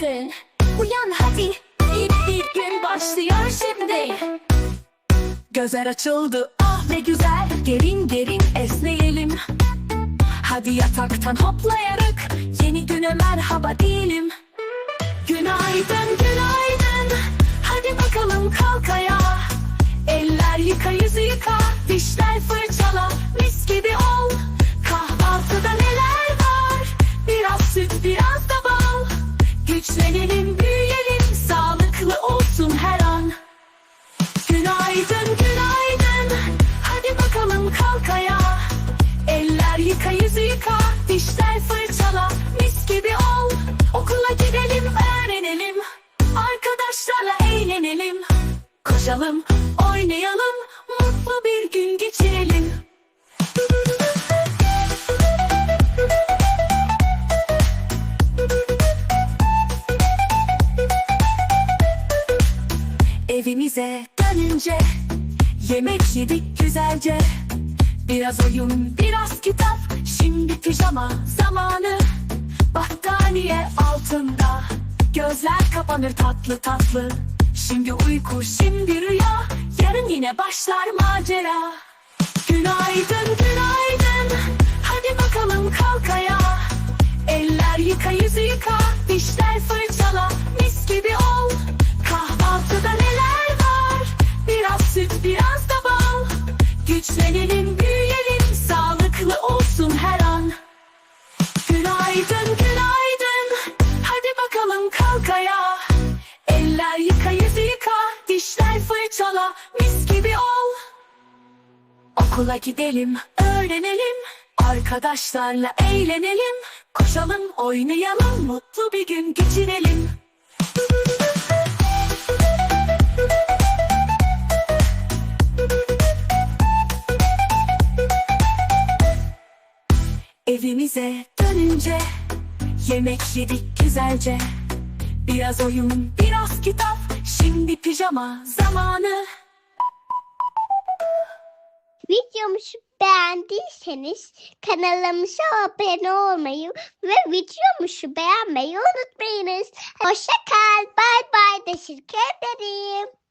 Günaydın. Uyan hadi. Yeni bir gün başlıyor şimdi. Gözler açıldı ah ne güzel. Derin derin esneyelim. Hadi yataktan hoplayarak yeni güne merhaba diyelim. Günaydın, günaydın. Arkadaşlarla eğlenelim. Koşalım, oynayalım. Mutlu bir gün geçirelim. Evimize dönünce Yemek yedik güzelce Biraz oyun, biraz kitap Şimdi pijama zamanı Battaniye altında Gözler kapanır tatlı tatlı. Şimdi uyku, şimdi rüya. Yarın yine başlar macera. Günaydın, günaydın. Hadi bakalım kalk Fırçala, mis gibi ol. Okula gidelim, öğrenelim. Arkadaşlarla eğlenelim. Koşalım, oynayalım Mutlu bir gün geçirelim. Evimize dönünce Yemek yedik güzelce Biraz oyun, biraz kitap Şimdi pijama zamanı Videomuzu beğendiyseniz kanalımıza abone olmayı ve videomuzu beğenmeyi unutmayınız. Hoşça kal. Bye bye. Teşekkür ederim.